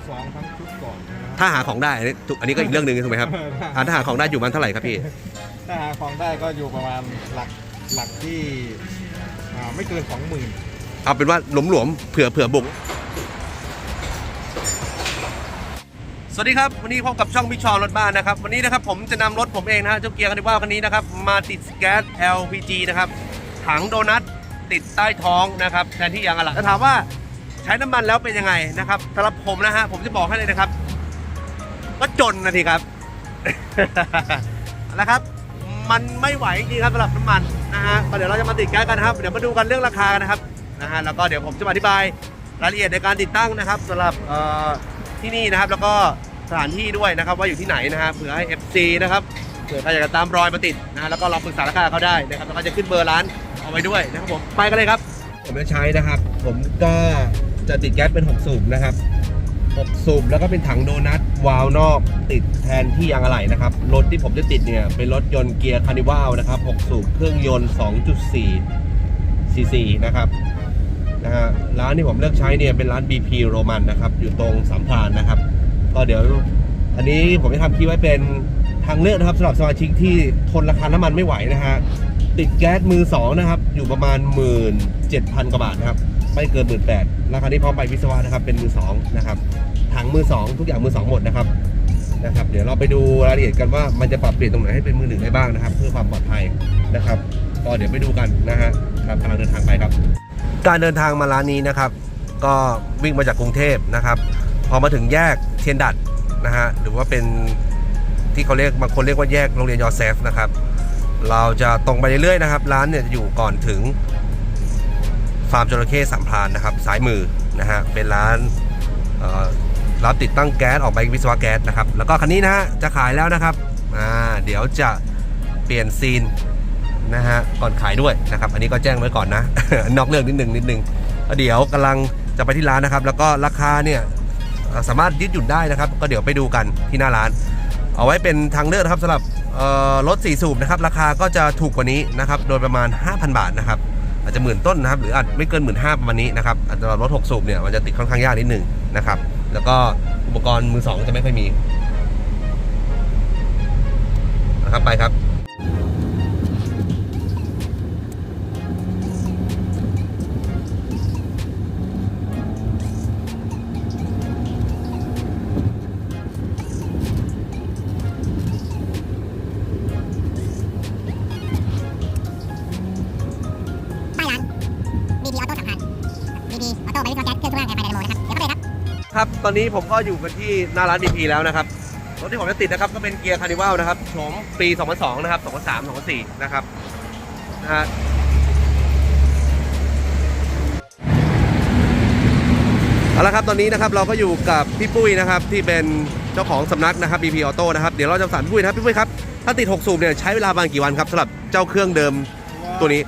อสองทั้งชุดก่อนนะครับถ้าหาของได้อันนี้ถูกอันนี้ก็อีกเรื่องหนึ่งถูกไหมครับอ่าถ้าหาของได้อยู่มันเท่าไหร่ครับพี่ ถ้าหาของได้ก็อยู่ประมาณหลักหลักที่อ่าไม่เกินสองหมื่นเอาเป็นว่าหลวมๆเผื่อเผื่อบุก สวัสดีครับ วันนี้พบกับช่องพี่ชอรถบ้านนะครับ วันนี้นะครับผมจะนำรถผมเองนะฮะเจ้าเกียร์คันนี้ว่าคันนี้นะครับ มาติดแก๊ส LPG นะครับถังโดนัทติดใต้ท้องนะครับแทนที่ยางอะไหล่ถ้าถามว่า ใช้น้ำมันแล้วเป็นยังไงนะครับสำหรับผมนะฮะผมจะบอกให้เลยนะครับ ก็จนนะทีครับเอาละครับ มันไม่ไหวจริงครับสำหรับน้ำมันนะฮะเดี๋ยวเราจะมาติดแก๊สกันนะครับ เดี๋ยวมาดูกันเรื่องราคากันนะครับนะฮะแล้วก็เดี๋ยวผมจะอธิบายรายละเอียดในการติดตั้งนะครับสำหรับเอ่อที่นี่นะครับ แล้วก็สถานที่ด้วยนะครับ ว่าอยู่ที่ไหนนะฮะเผื่อให้ FC นะครับเผื่อใครอยากจะตามรอยมาติดนะฮะแล้วก็ลองปรึกษาราคาเขาได้นะครับแล้วก็จะขึ้นเบอร์ร้านเอาไว้ด้วยนะครับผมไปกันเลยครับ ผมจะใช้นะครับ ผมก็ จะติดแก๊สเป็น 6 สูบนะครับ 6 สูบแล้วก็เป็นถังโดนัทวาล์วนอกติดแทนที่ยางอะไหล่นะครับ รถที่ผมจะติดเนี่ยเป็นรถยนต์เกียร์คานิวาลนะครับ 6 สูบเครื่องยนต์ 2.4 ซีซีนะครับนะฮะร้านที่ผมเลือกใช้เนี่ยเป็นร้าน BP โรมันนะครับ อยู่ตรงสามพรานนะครับ ก็เดี๋ยวอันนี้ผมจะทำคลิปไว้เป็นทางเลือกนะครับสำหรับสมาชิกที่ทนราคาน้ำมันไม่ไหวนะฮะติดแก๊สมือสองนะครับ อยู่ประมาณ 17,000กว่าบาทนะครับ ไม่เกินหมื่นแปดราคานี้พร้อมไปวิศวะนะครับเป็นมือสองนะครับถังมือสองทุกอย่างมือสองหมดนะครับนะครับ เดี๋ยวเราไปดูรายละเอียดกันว่ามันจะปรับเปลี่ยนตรงไหนให้เป็นมือหนึ่งได้บ้างนะครับ เพื่อความปลอดภัยนะครับก็เดี๋ยวไปดูกันนะฮะครับกำลังเดินทางไปครับ การเดินทางมาร้านนี้นะครับ ก็วิ่งมาจากกรุงเทพนะครับ พอมาถึงแยกเทียนดัดนะฮะหรือว่าเป็นที่เขาเรียกบางคนเรียกว่าแยกโรงเรียนยอเซฟนะครับ เราจะตรงไปเรื่อยๆนะครับ ร้านเนี่ยจะอยู่ก่อนถึง ฟาร์มจระเข้สามพรานนะครับซ้ายมือนะฮะเป็นร้านรับติดตั้งแก๊สออกไปวิศวะแก๊สนะครับแล้วก็คันนี้นะฮะจะขายแล้วนะครับอ่าเดี๋ยวจะเปลี่ยนซีนนะฮะก่อนขายด้วยนะครับอันนี้ก็แจ้งไว้ก่อนนะ นอกเรื่องนิดนึงนิดนึงแล้วเดี๋ยวกำลังจะไปที่ร้านนะครับ แล้วก็ราคาเนี่ยสามารถยืดหยุ่นได้นะครับ ก็เดี๋ยวไปดูกันที่หน้าร้าน เอาไว้เป็นทางเลือกครับสำหรับเอ่อรถสี่สูบนะครับราคาก็จะถูกกว่านี้นะครับโดยประมาณ 5,000 บาทนะครับ อาจจะหมื่นต้นนะครับหรืออาจไม่เกินหมื่นห้าประมาณนี้นะครับอาจจะรถหกสูบเนี่ยมันจะติดค่อนข้างยากนิดหนึ่งนะครับ แล้วก็อุปกรณ์มือสองจะไม่ค่อยมีนะครับไปครับ ตอนนี้ผมก็อยู่กันที่หน้าร้าน DP แล้วนะครับรถที่ผมจะติดนะครับก็เป็นเกียร์คาร์นิวัลนะครับโฉมปี 2002 นะครับ 2003 2004 นะครับนะฮะเอาละครับตอนนี้นะครับเราก็อยู่กับพี่ปุ้ยนะครับที่เป็นเจ้าของสำนักนะครับ BP Auto นะครับเดี๋ยวเราจะถามพี่ปุ้ยนะครับพี่ปุ้ยครับถ้าติด 6 สูบเนี่ยใช้เวลาประมาณกี่วันครับสำหรับเจ้าเครื่องเดิมตัวนี้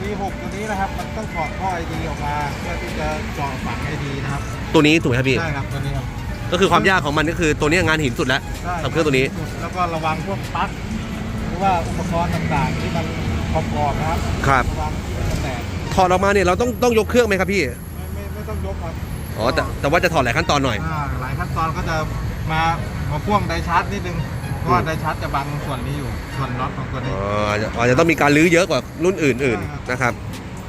V6 ตัวนี้นะครับ มันต้องถอดท่อไอดีออกมาเพื่อที่จะเจาะฝังไอดีนะครับ ตัวนี้ถูกไหมครับพี่ ใช่ครับตัวนี้ครับก็คือความยากของมันก็คือตัวนี้งานหินสุดแล้วใช่กับเครื่องตัวนี้ แล้วก็ระวังพวกปลั๊กหรือว่าอุปกรณ์ต่างๆ ที่มันประกอบนะครับครับ ระวังที่มันแตกถอดออกมาเนี่ยเราต้องต้องยกเครื่องไหมครับพี่ ไม่ไม่ไม่ต้องยกครับอ๋อแต่แต่ว่าจะถอดหลายขั้นตอนหน่อย อ่าหลายขั้นตอนก็จะมามาพ่วงไดชาร์จนิดนึงเพราะว่าไดชาร์จจะบังส่วนนี้อยู่ ส่วนน็อตของตัวนี้ อ๋ออาจจะอาจจะต้องมีการลื้อเยอะกว่ารุ่นอื่นๆนะครับ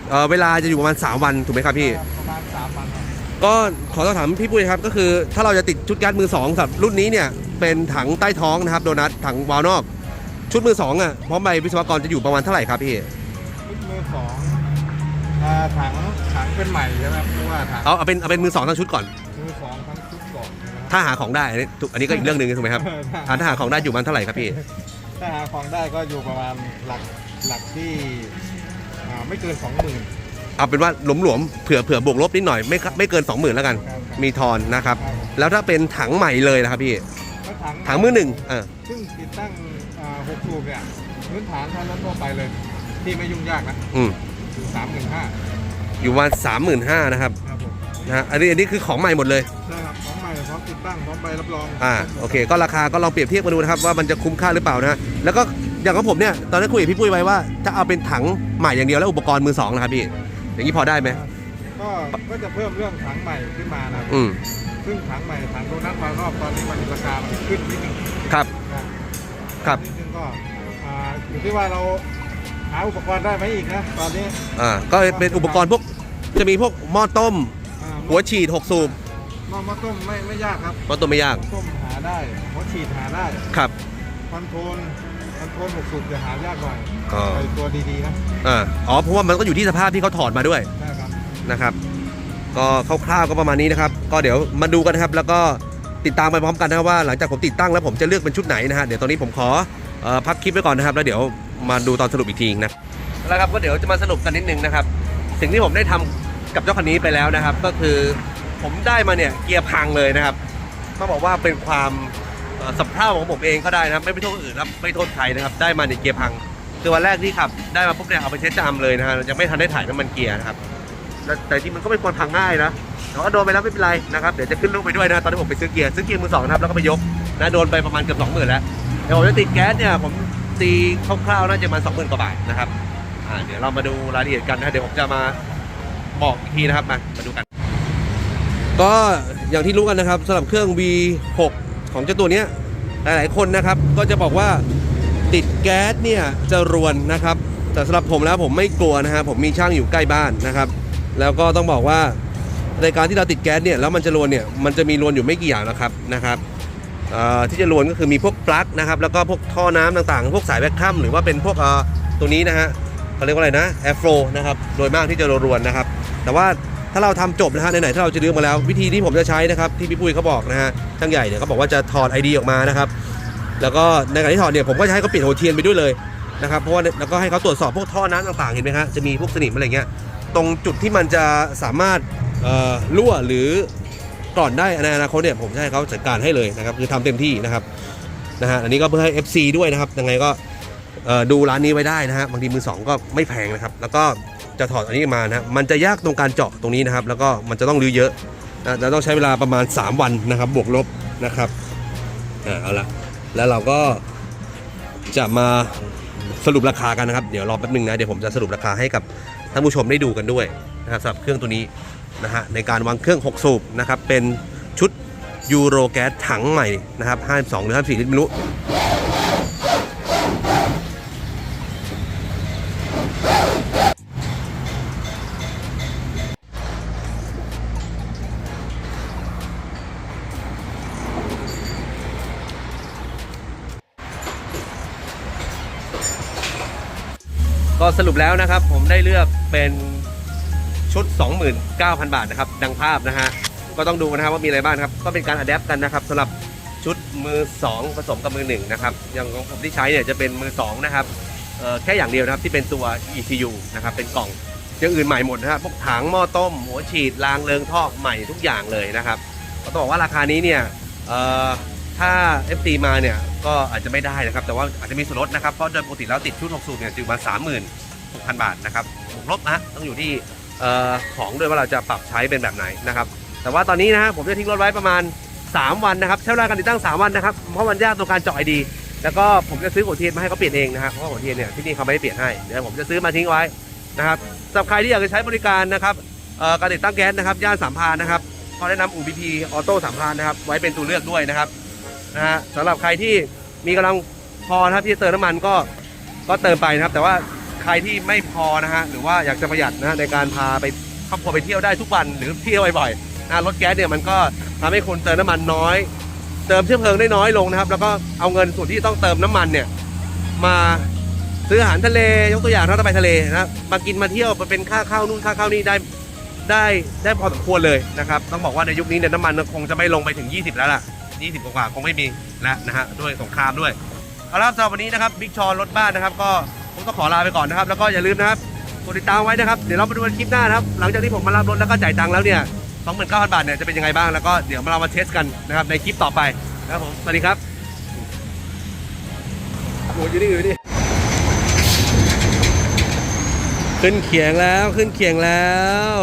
เอ่อเวลาจะอยู่ประมาณ 3 วันถูกไหมครับพี่ ประมาณสามวันครับก็ขอสอบถามพี่ปุ้ยครับก็คือถ้าเราจะติดชุดแก๊สมือ2สำหรับรุ่นนี้เนี่ยเป็นถังใต้ท้องนะครับโดนัทถังวาล์วนอก ชุดมือ2อะพร้อมใบวิศวกรจะอยู่ประมาณเท่าไหร่ครับพี่ชุดมือสองอ่าถังถังเป็นใหม่ใช่ไหมครับเพราะว่าถังเอาเอาเป็นเอาเป็นมือสองทั้งชุดก่อน มือสองทั้งชุดก่อนนะครับ ถ้าหาของได้อันนี้ถูกอันนี้ก็อีกเรื่องหนึ่งถูกไหมครับอ่าถ้าหาของได้อยู่ประมาณเท่าไหร่ครับพี่ ถ้าหาของได้ก็อยู่ประมาณหลักหลักที่อ่าไม่เกินสองหมื่น เอาเป็นว่าหลวมๆเผื่อเผื่อบวกลบนิดหน่อยไม่ไม่เกิน 20,000แล้วกัน ครับ มีทอนนะครับ แล้วถ้าเป็นถังใหม่เลยนะครับพี่ แล้วถังถังมือหนึ่งเออซึ่งติดตั้งอ่าหกสูบเนี่ยพื้นฐานถ้ารถทั่วไปเลย ที่ไม่ยุ่งยากนะอืมอยู่สามหนึ่งห้าอยู่ประมาณสามหมื่นห้านะครับครับผมนะฮะอันนี้อันนี้คือของใหม่หมดเลย ใช่ครับของใหม่พร้อม ติดตั้งพร้อมใบรับรองอ่าโอเค ก็ราคาก็ลองเปรียบเทียบมาดูนะครับว่ามันจะคุ้มค่าหรือเปล่านะฮะแล้วก็อย่างของผมเนี่ยตอนนั้นคุยกับพี่ปุ้ยไว้ว่าถ้าเอาเป็นถังใหม่อย่างเดียวแล้วอุปกรณ์มือสองนะครับพี่อย่างนี้พอได้ไหมก็ก็จะเพิ่มเรื่องถังใหม่ขึ้นมานะครับอืมซึ่งถังใหม่ถังโดนัทมารอบตอนนี้มันราคามันขึ้นนิดนึงครับนะครับนิดนึงก็อ่าอยู่ที่ว่าเราหาอุปกรณ์ได้ไหมอีกนะตอนนี้อ่าก็เป็นอุปกรณ์พวกจะมีพวกหม้อต้มอ่าหัวฉีด6สูบ หม้อหม้อต้มไม่ไม่ยากครับหม้อต้มไม่ยากต้มหาได้หัวฉีดหาได้ครับคอนโทรลคอนโทรลหกสูบจะหายากหน่อยอ๋อไอ้ตัวดีๆนะอ่าอ๋อเพราะว่ามันก็อยู่ที่สภาพที่เขาถอดมาด้วยใช่ครับนะครับ ก็คร่าวๆก็ประมาณนี้นะครับ ก็เดี๋ยวมาดูกันนะครับ แล้วก็ติดตามไปพร้อมกันนะครับว่าหลังจากผมติดตั้งแล้วผมจะเลือกเป็นชุดไหนนะฮะเดี๋ยวตอนนี้ผมขอเอ่อพักคลิปไว้ก่อนนะครับ แล้วเดี๋ยวมาดูตอนสรุปอีกทีนะแล้วครับก็เดี๋ยวจะมาสรุปกันนิดนึงนะครับ สิ่งที่ผมได้ทำกับเจ้าคันนี้ไปแล้วนะครับ ก็คือ ผมได้มาเนี่ยเกียร์พังเลยนะครับต้องบอกว่าเป็นความสับเพร่าของผมเองก็ได้นะไม่ไปโทษอื่นนะไม่โทษใครนะครับ ได้มาเนี่ยเกียร์พังคือวันแรกที่ขับ ได้มาปุ๊บเนี่ยเอาไปเช็ดจามเลยนะฮะยังไม่ทันได้ถ่ายน้ำมันเกียร์นะครับแต่จริงมันก็ไม่ควรพังง่ายนะแต่ว่าโดนไปแล้วไม่เป็นไรนะครับเดี๋ยวจะขึ้นรูปไปด้วยนะตอนที่ผมไปซื้อเกียร์ซื้อเกียร์มือสองนะครับแล้วก็ไปยกนะโดนไปประมาณเกือบสองหมื่นแล้วเดี๋ยวผมจะติดแก๊สเนี่ยผมตีคร่าวๆน่าจะประมาณสองหมื่นกว่าบาทนะครับเดี๋ยวเรามาดูรายละเอียดกันนะเดี๋ยวผมจะมาบอกอีกทีนะครับมามาดูกัน ก็อย่างที่รู้กันนะครับสำหรับเครื่อง V6 ของเจ้าตัวนี้หลายๆคนนะครับก็จะบอกว่าติดแก๊สเนี่ยจะรวนนะครับ แต่สำหรับผมแล้วผมไม่กลัวนะฮะผมมีช่างอยู่ใกล้บ้านนะครับ แล้วก็ต้องบอกว่าในการที่เราติดแก๊สเนี่ยแล้วมันจะรวนเนี่ยมันจะมีรวนอยู่ไม่กี่อย่างนะครับนะครับที่จะรวนก็คือมีพวกปลั๊กนะครับแล้วก็พวกท่อน้ำต่างๆ พวกสายแบคคัมหรือว่าเป็นพวกเอ่อตัวนี้นะฮะเขาเรียกว่าอะไรนะแอร์โฟลนะครับโดยมากที่จะรวนนะครับ แต่ว่า ถ้าเราทำจบนะฮะไหนๆถ้าเราจะลื้อมาแล้ว วิธีที่ผมจะใช้นะครับที่พี่ปุ้ยเขาบอกนะฮะช่างใหญ่เนี่ยเขาบอกว่าจะถอด ID ออกมานะครับแล้วก็ในการที่ถอดเนี่ยผมก็จะให้เขาปิดหัวเทียนไปด้วยเลยนะครับเพราะว่าแล้วก็ให้เขาตรวจสอบพวกท่อน้ำต่างๆเห็นไหมฮะจะมีพวกสนิมอะไรเงี้ยตรงจุดที่มันจะสามารถรั่วหรือกร่อนได้ในอนาคตเนี่ยผมจะให้เขาจัดการให้เลยนะครับคือทำเต็มที่นะครับนะฮะอันนี้ก็เพื่อให้ FC ด้วยนะครับยังไงก็ดูร้านนี้ไว้ได้นะฮะบางทีมือสองก็ไม่แพงนะครับ แล้วก็ จะถอดอันนี้มานะฮะมันจะยากตรงการเจาะตรงนี้นะครับ แล้วก็มันจะต้องรื้อเยอะนะจะต้องใช้เวลาประมาณ 3 วันนะครับ บวกลบนะครับอ่าเอาละแล้วเราก็จะมาสรุปราคากันนะครับ เดี๋ยวรอแป๊บนึงนะเดี๋ยวผมจะสรุปราคาให้กับท่านผู้ชมได้ดูกันด้วยนะครับสำหรับเครื่องตัวนี้นะฮะในการวางเครื่อง 6 สูบนะครับเป็นชุดยูโรแก๊สถังใหม่นะครับ52หรือ54ลิตรไม่รู้ สรุปแล้วนะครับ ผมได้เลือกเป็นชุด 29,000 บาทนะครับ ดังภาพนะฮะ ก็ต้องดูนะครับว่ามีอะไรบ้างครับ ก็เป็นการอัดแอปกันนะครับสำหรับชุดมือ 2 ผสมกับมือ 1 นะครับ อย่างของผมที่ใช้เนี่ยจะเป็นมือ 2 นะครับแค่อย่างเดียวนะครับที่เป็นตัว ECU นะครับ เป็นกล่องอย่างอื่นใหม่หมดนะครับพวกถังหม้อต้ม หัวฉีดรางเริงท่อใหม่ทุกอย่างเลยนะครับก็ต้องบอกว่าราคานี้เนี่ยเอ่อถ้า FT มาเนี่ยก็อาจจะไม่ได้นะครับ แต่ว่าอาจจะมีส่วนลดนะครับ เพราะโดยปกติแล้วติดชุด6สูบเนี่ยจะอยู่มา 6,000 บาทนะครับบวกลบนะต้องอยู่ที่ของด้วยว่าเราจะปรับใช้เป็นแบบไหนนะครับแต่ว่าตอนนี้นะฮะผมจะทิ้งรถไว้ประมาณ 3 วันนะครับใช้เวลาการติดตั้ง 3 วันนะครับเพราะมันยากต่อการเจาะไอดี แล้วก็ผมจะซื้อหัวเทียนมาให้เขาเปลี่ยนเองนะครับเพราะหัวเทียนเนี่ยที่นี่เขาไม่ได้เปลี่ยนให้เดี๋ยวผมจะซื้อมาทิ้งไว้นะครับสำหรับใครที่อยากจะใช้บริการนะครับการติดตั้งแก๊สนะครับย่านสามพานนะครับก็แนะนำอู่บีพีออโต้สามพานนะครับไว้เป็นตัวเลือกด้วยนะครับนะฮะสำหรับใครที่มีกำลังพอนะครับที่จะเติมน้ำมันก็ก็เติมไปนะครับ แต่ว่า ใครที่ไม่พอนะฮะหรือว่าอยากจะประหยัดนะะในการพาไปครอบครัวไปเที่ยวได้ทุกวันหรือเที่ยวบ่อยๆนะรถแก๊สเนี่ยมันก็ทำให้คุณเติมน้ำมันน้อย เติมเชื้อเพลิงได้น้อยลงนะครับ แล้วก็เอาเงินส่วนที่ต้องเติมน้ำมันเนี่ยมาซื้ออาหารทะเลยกตัวอย่างถ้าเราไปทะเลนะครับมากินมาเที่ยวมาเป็นค่าข้าวนู่นค่าข้าวนี่ได้ได้ได้พอสมควรเลยนะครับ ต้องบอกว่าในยุคนี้เนี่ยน้ำมันคงจะไม่ลงไปถึง 20 แล้วล่ะ 20 กว่าคงไม่มีแล้วนะฮะด้วยสงครามด้วยเอาละครับสำหรับวันนี้นะครับบิ๊กชอรถบ้านนะครับก็ ผมต้องขอลาไปก่อนนะครับ แล้วก็อย่าลืมนะครับกดติดตามไว้นะครับ เดี๋ยวเรามาดูกันคลิปหน้านะครับ หลังจากที่ผมมารับรถแล้วก็จ่ายตังค์แล้วเนี่ย29,000 บาทเนี่ยจะเป็นยังไงบ้าง แล้วก็เดี๋ยวเรามาเทสกันนะครับในคลิปต่อไปนะครับผม สวัสดีครับโอ้ยอยู่นี่อยู่นี่ขึ้นเขียงแล้วขึ้นเขียงแล้ว